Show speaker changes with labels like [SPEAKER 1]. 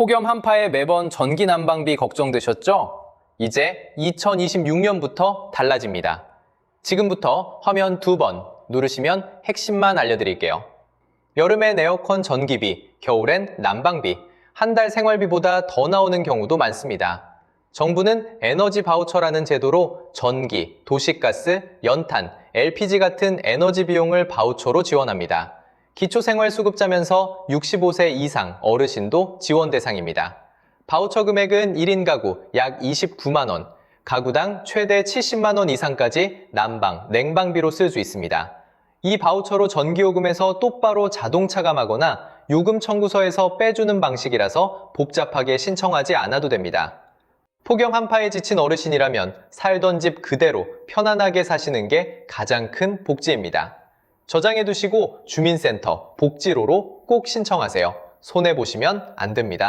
[SPEAKER 1] 폭염 한파에 매번 전기 난방비 걱정되셨죠? 이제 2026년부터 달라집니다. 지금부터 화면 두 번 누르시면 핵심만 알려드릴게요. 여름엔 에어컨 전기비, 겨울엔 난방비, 한 달 생활비보다 더 나오는 경우도 많습니다. 정부는 에너지 바우처라는 제도로 전기, 도시가스, 연탄, LPG 같은 에너지 비용을 바우처로 지원합니다. 기초생활수급자면서 65세 이상 어르신도 지원 대상입니다. 바우처 금액은 1인 가구 약 29만원, 가구당 최대 70만원 이상까지 난방, 냉방비로 쓸 수 있습니다. 이 바우처로 전기요금에서 똑바로 자동 차감하거나 요금 청구서에서 빼주는 방식이라서 복잡하게 신청하지 않아도 됩니다. 폭염 한파에 지친 어르신이라면 살던 집 그대로 편안하게 사시는 게 가장 큰 복지입니다. 저장해 두시고 주민센터, 복지로로 꼭 신청하세요. 손해보시면 안 됩니다.